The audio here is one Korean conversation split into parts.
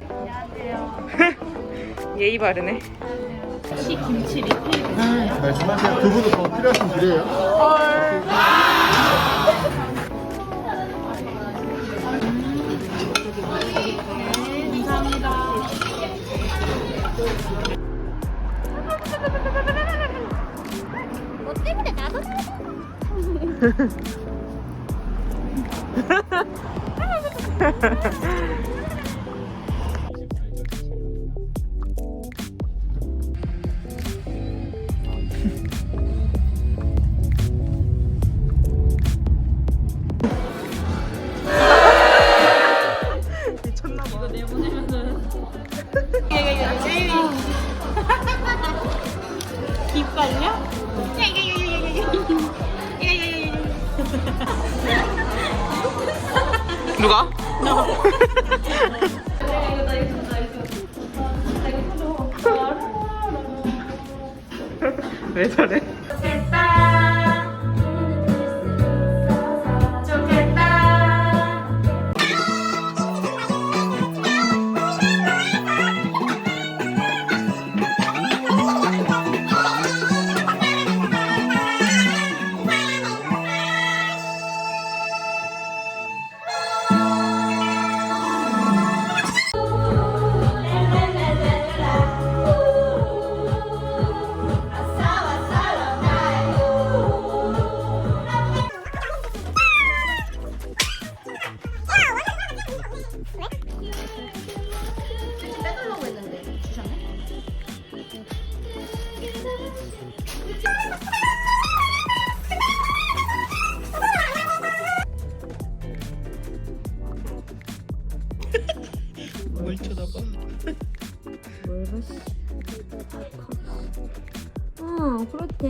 예의 바르네. 말씀하세요. 그분도 더 필요하신 분이에요. 너 때문에 나도 누가? 왜 저래?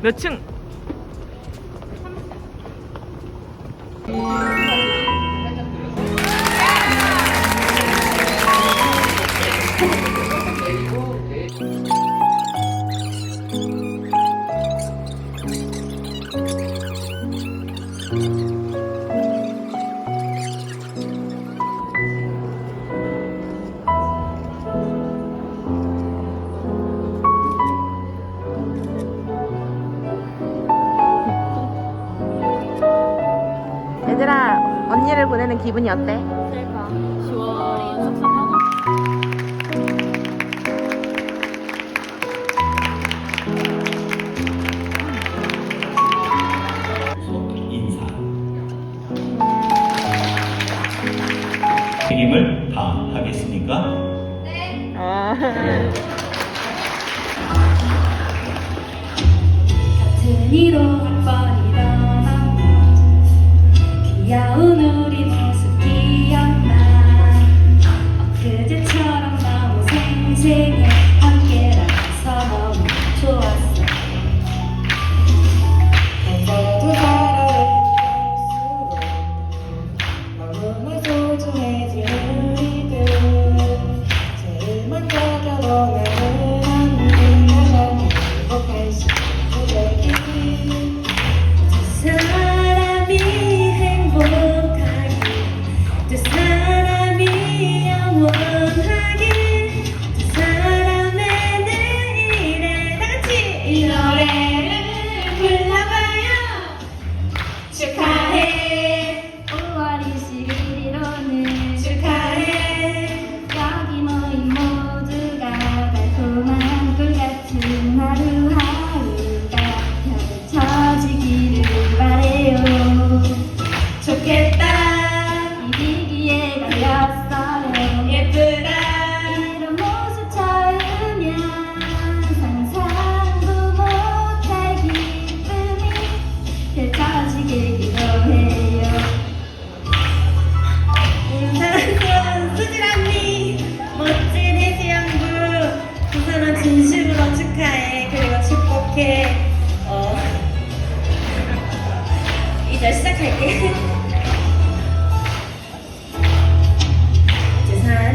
몇 층? 얘들아, 언니를 보내는 기분이 어때? 인사. 책임을 다하겠습니까? 아. 같은 이로 일어나면 Ya,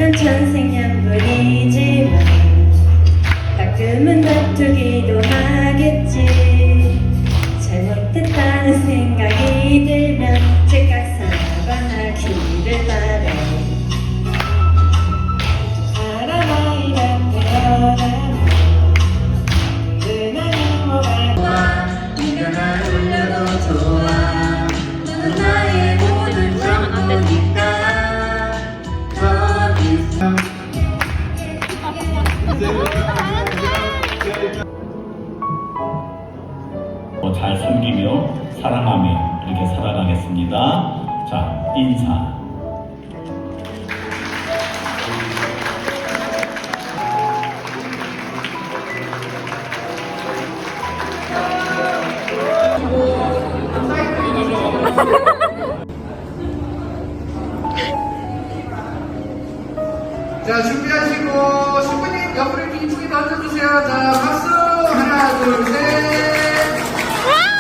모든 천생연 분이지만 뭐. 가끔은 다투기도 하겠지. 잘못됐다는 생각이 들면 잘 섬기며 사랑하며 이렇게 살아가겠습니다. 자, 인사. 자, 준비하시고, 신부님 옆으로 이쁘게 던져주세요. 자, 박수! 하나, 둘, 셋! Ah!